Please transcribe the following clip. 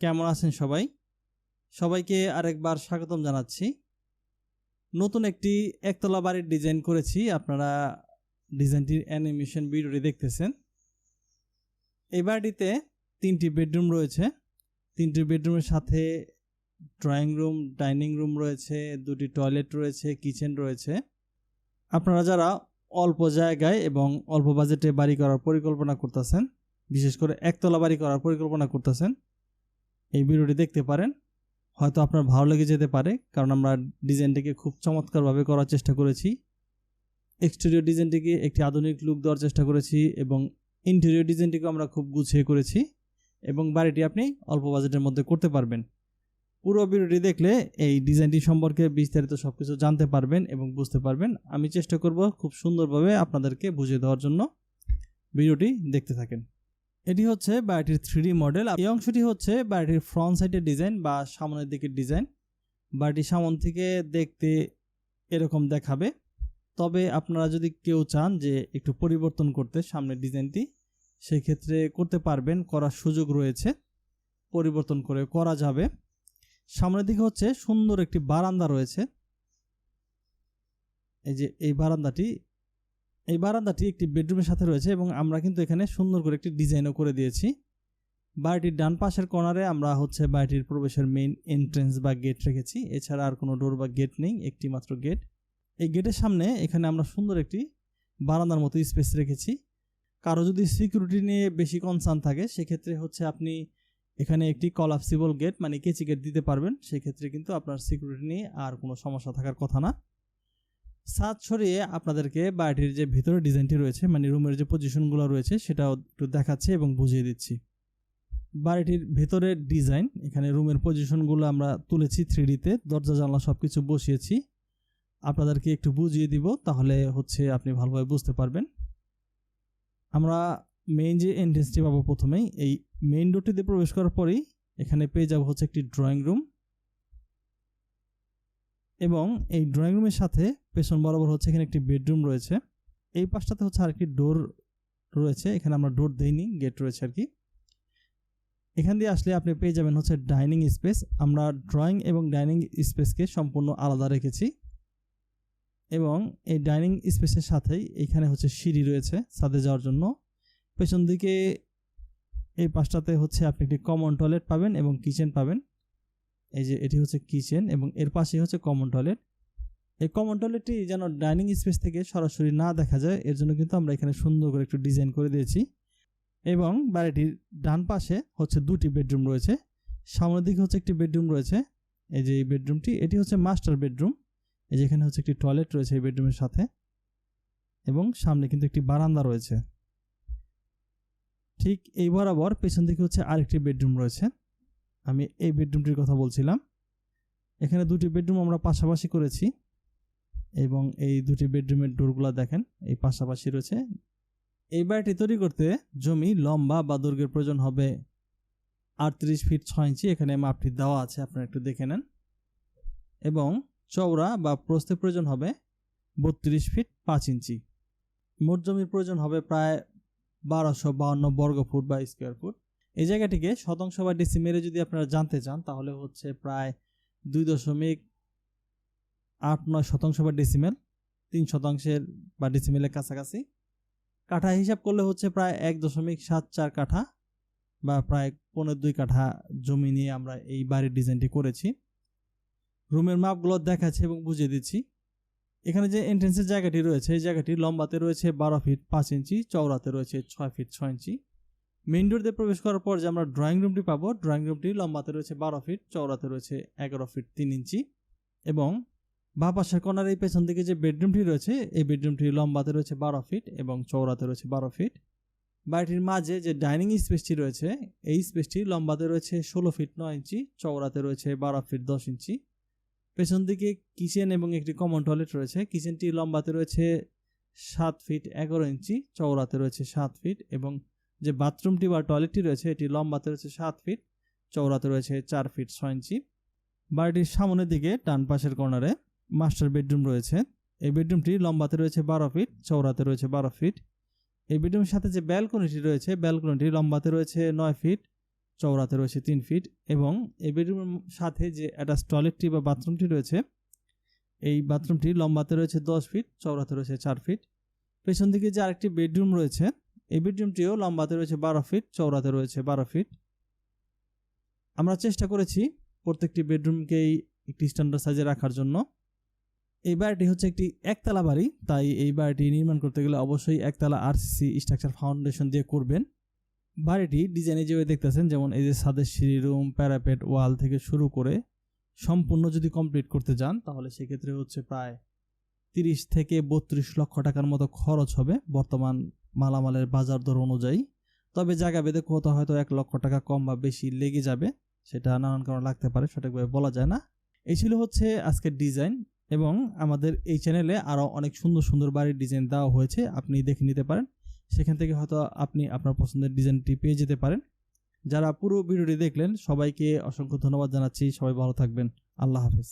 কেমন আছেন সবাই? সবাইকে আরেকবার স্বাগতম জানাচ্ছি। নতুন একটি একতলা বাড়ির ডিজাইন করেছি। আপনারা ডিজাইনটির অ্যানিমেশন ভিডিওটি দেখতেছেন। এই বাড়িটিতে তিনটি বেডরুম রয়েছে। তিনটি বেডরুমের সাথে ড্রয়িং রুম, ডাইনিং রুম রয়েছে, দুটি টয়লেট রয়েছে, কিচেন রয়েছে। আপনারা যারা অল্প জায়গায় এবং অল্প বাজেটে বাড়ি করার পরিকল্পনা করতেছেন, বিশেষ করে একতলা বাড়ি করার পরিকল্পনা করতেছেন এই ভিডিওটি দেখতে পারেন। হয়তো আপনার ভালো লেগে যেতে পারে, কারণ আমরা ডিজাইনটিকে খুব চমৎকারভাবে করার চেষ্টা করেছি। এক্সটেরিয়র ডিজাইনটিকে একটি আধুনিক লুক দেওয়ার চেষ্টা করেছি এবং ইন্টেরিয়র ডিজাইনটিকে আমরা খুব গুছিয়ে করেছি এবং বাড়িটি আপনি অল্প বাজেটের মধ্যে করতে পারবেন। পুরো ভিডিওটি দেখলে এই ডিজাইনটি সম্পর্কে বিস্তারিত সব কিছু জানতে পারবেন এবং বুঝতে পারবেন। আমি চেষ্টা করব খুব সুন্দরভাবে আপনাদেরকে বুঝিয়ে দেওয়ার জন্য। ভিডিওটি দেখতে থাকেন। এটি হচ্ছে বাড়িটির থ্রি মডেল। এই অংশটি হচ্ছে বাড়িটির ফ্রন্ট সাইডের ডিজাইন বা সামনের দিকের ডিজাইন। বাড়িটি সামন থেকে দেখতে এরকম দেখাবে। তবে আপনারা যদি কেউ চান যে একটু পরিবর্তন করতে সামনের ডিজাইনটি সেই ক্ষেত্রে করতে পারবেন, করার সুযোগ রয়েছে। পরিবর্তন করে করা যাবে। সামনের দিকে হচ্ছে সুন্দর একটি বারান্দা রয়েছে। এই যে এই বারান্দাটি এই বারান্দাটি একটি বেডরুমের সাথে রয়েছে এবং আমরা কিন্তু এখানে সুন্দর করে একটি ডিজাইনও করে দিয়েছি। বাড়িটির ডান পাশের কর্নারে আমরা হচ্ছে বাড়িটির প্রবেশের মেইন এন্ট্রেন্স বা গেট রেখেছি। এছাড়া আর কোনো ডোর বা গেট নেই, একটি মাত্র গেট এই গেটের সামনে এখানে আমরা সুন্দর একটি বারান্দার মতো স্পেস রেখেছি। কারও যদি সিকিউরিটি নিয়ে বেশি কনসার্ন থাকে, সেক্ষেত্রে হচ্ছে আপনি এখানে একটি কলাপসিবল গেট মানে কেচি গেট দিতে পারবেন। সেক্ষেত্রে কিন্তু আপনার সিকিউরিটি নিয়ে আর কোনো সমস্যা থাকার কথা না। ছাদ ছড়িয়ে আপনাদেরকে বাড়িটির যে ভিতরের ডিজাইনটি রয়েছে মানে রুমের যে পজিশনগুলো রয়েছে, সেটাও একটু দেখাচ্ছি এবং বুঝিয়ে দিচ্ছি। বাড়িটির ভেতরের ডিজাইন, এখানে রুমের পজিশনগুলো আমরা তুলেছি থ্রিডিতে, দরজা, জানলা সব কিছু বসিয়েছি। আপনাদেরকে একটু বুঝিয়ে দিব, তাহলে হচ্ছে আপনি ভালোভাবে বুঝতে পারবেন। আমরা মেইন যে এন্ট্রেন্সটি পাবো প্রথমেই, এই মেইন ডোরটিতে প্রবেশ করার পরেই এখানে পেয়ে যাব হচ্ছে একটি ড্রয়িং রুম এবং এই ড্রয়িং রুমের সাথে পেছন বরাবর হচ্ছে এখানে একটি বেডরুম রয়েছে। এই পাশটাতে হচ্ছে আরেকটি ডোর রয়েছে, এখানে আমরা ডোর দেইনি গেট রয়েছে আর কি এখান দিয়ে আসলে আপনি পেয়ে যাবেন হচ্ছে ডাইনিং স্পেস আমরা ড্রয়িং এবং ডাইনিং স্পেসকে সম্পূর্ণ আলাদা রেখেছি। এবং এই ডাইনিং স্পেসের সাথেই এখানে হচ্ছে সিঁড়ি রয়েছে ছাদে যাওয়ার জন্য। পেছন দিকে এই পাশটাতে হচ্ছে আপনি একটি কমন টয়লেট পাবেন এবং কিচেন পাবেন। এই যে এটি হচ্ছে কিচেন এবং এর পাশে হচ্ছে কমন টয়লেট এই কমন টয়লেটটি যেন ডাইনিং স্পেস থেকে সরাসরি না দেখা যায়, এর জন্য কিন্তু আমরা এখানে সুন্দর করে একটু ডিজাইন করে দিয়েছি। এবং বাড়িটির ডান পাশে হচ্ছে দুটি বেডরুম রয়েছে, সামনের দিকে হচ্ছে একটি বেডরুম রয়েছে, এই যে এই বেডরুমটি, এটি হচ্ছে মাস্টার বেডরুম, এই যে এখানে হচ্ছে একটি টয়লেট রয়েছে এই বেডরুমের সাথে, এবং সামনে কিন্তু একটি বারান্দা রয়েছে। ঠিক এই বরাবর পেছন দিকে হচ্ছে আরেকটি বেডরুম রয়েছে। আমি এই বেডরুমটির কথা বলছিলাম। এখানে দুটি বেডরুম আমরা পাশাপাশি করেছি এবং এই দুটি বেডরুমের ডোরগুলো দেখেন, এই পাশাপাশি রয়েছে। এই বাড়িটি তৈরি করতে জমি লম্বা বা দৈর্ঘ্যের প্রয়োজন হবে আটত্রিশ ফিট ছয় ইঞ্চি। এখানে মাপটি দেওয়া আছে, আপনারা একটু দেখে নেন। এবং চওড়া বা প্রস্থের প্রয়োজন হবে বত্রিশ ফিট পাঁচ ইঞ্চি। মোট জমির প্রয়োজন হবে প্রায় বারোশো বাউন্ন বর্গ ফুট বা স্কোয়ার ফুট। এই জায়গাটিকে শতাংশ বা ডেসিমেলে যদি আপনারা জানতে চান, তাহলে হচ্ছে প্রায় দুই দশমিক আট নয় শতাংশ বা ডেসিমেল তিন শতাংশের বা ডেসিমেলের কাছাকাছি। কাঠা হিসাব করলে হচ্ছে প্রায় এক দশমিক সাত চার কাঠা বা প্রায় পনেরো দুই কাঠা জমি নিয়ে আমরা এই বাড়ির ডিজাইনটি করেছি। রুমের মাপগুলো দেখাচ্ছি এবং বুঝিয়ে দিচ্ছি। এখানে যে এন্ট্রেন্সের জায়গাটি রয়েছে, এই জায়গাটি লম্বাতে রয়েছে বারো ফিট পাঁচ ইঞ্চি, চওড়াতে রয়েছে ছয় ফিট ছয় ইঞ্চি। মেইন ডোর দিয়ে প্রবেশ করার পর যে আমরা ড্রয়িং রুমটি পাবো ড্রয়িং রুমটি লম্বাতে রয়েছে বারো ফিট চওড়াতে রয়েছে এগারো ফিট তিন ইঞ্চি এবং বা পাশের কর্নার এই পেছন দিকে যে বেডরুমটি রয়েছে, এই বেডরুমটি লম্বাতে রয়েছে বারো ফিট এবং চওড়াতে রয়েছে বারো ফিট বাড়িটির মাঝে যে ডাইনিং স্পেসটি রয়েছে, এই স্পেসটি লম্বাতে রয়েছে ষোলো ফিট নয় ইঞ্চি, চওড়াতে রয়েছে বারো ফিট দশ ইঞ্চি। পেছন দিকে কিচেন এবং একটি কমন টয়লেট রয়েছে কিচেনটি লম্বাতে রয়েছে সাত ফিট এগারো ইঞ্চি, চওড়াতে রয়েছে সাত ফিট এবং যে বাথরুমটি বা টয়লেটটি রয়েছে, এটি লম্বাতে রয়েছে সাত ফিট চৌড়াতে রয়েছে চার ফিট ছয় ইঞ্চি। বাড়িটির সামনের দিকে ডান পাশের কর্নারে মাস্টার বেডরুম রয়েছে। এই বেডরুমটি লম্বাতে রয়েছে বারো ফিট চৌড়াতে রয়েছে বারো ফিট। এই বেডরুমের সাথে যে ব্যালকনিটি রয়েছে, ব্যালকনিটি লম্বাতে রয়েছে নয় ফিট, চওড়াতে রয়েছে তিন ফিট এবং এই বেডরুমের সাথে যে অ্যাটাচ টয়লেটটি বা বাথরুমটি রয়েছে, এই বাথরুমটি লম্বাতে রয়েছে দশ ফিট চৌড়াতে রয়েছে চার ফিট। পেছন দিকে যে আরেকটি বেডরুম রয়েছে এই বেডরুমটিও লম্বাতে রয়েছে বারো ফিট, চওড়াতে রয়েছে বারো ফিট। আমরা চেষ্টা করেছি প্রত্যেকটি বেডরুমকেই একটি স্ট্যান্ডার্ড সাইজে রাখার জন্য। এই বাড়িটি হচ্ছে একটি একতলা বাড়ি, তাই এই বাড়িটি নির্মাণ করতে গেলে অবশ্যই একতলা আরসিসি স্ট্রাকচার ফাউন্ডেশন দিয়ে করবেন। বাড়িটি ডিজাইনে যেভাবে দেখতেছেন, যেমন এই যে ছাদের সিঁড়ি রুম প্যারাপেট ওয়াল থেকে শুরু করে সম্পূর্ণ যদি কমপ্লিট করতে যান, তাহলে সেক্ষেত্রে হচ্ছে প্রায় তিরিশ থেকে বত্রিশ লক্ষ টাকার মতো খরচ হবে বর্তমান মালামালের বাজার দর অনুযায়ী। তবে জায়গা বেঁধে কোথাও হয়তো এক লক্ষ টাকা কম বা বেশি লেগে যাবে, সেটা নানান কারণ লাগতে পারে, সঠিকভাবে বলা যায় না। এই ছিল হচ্ছে আজকের ডিজাইন এবং আমাদের এই চ্যানেলে আরও অনেক সুন্দর সুন্দর বাড়ির ডিজাইন দেওয়া হয়েছে, আপনি দেখে নিতে পারেন। সেখান থেকে হয়তো আপনি আপনার পছন্দের ডিজাইনটি পেয়ে যেতে পারেন। যারা পুরো ভিডিওটি দেখলেন, সবাইকে অসংখ্য ধন্যবাদ জানাচ্ছি। সবাই ভালো থাকবেন। আল্লাহ হাফেজ।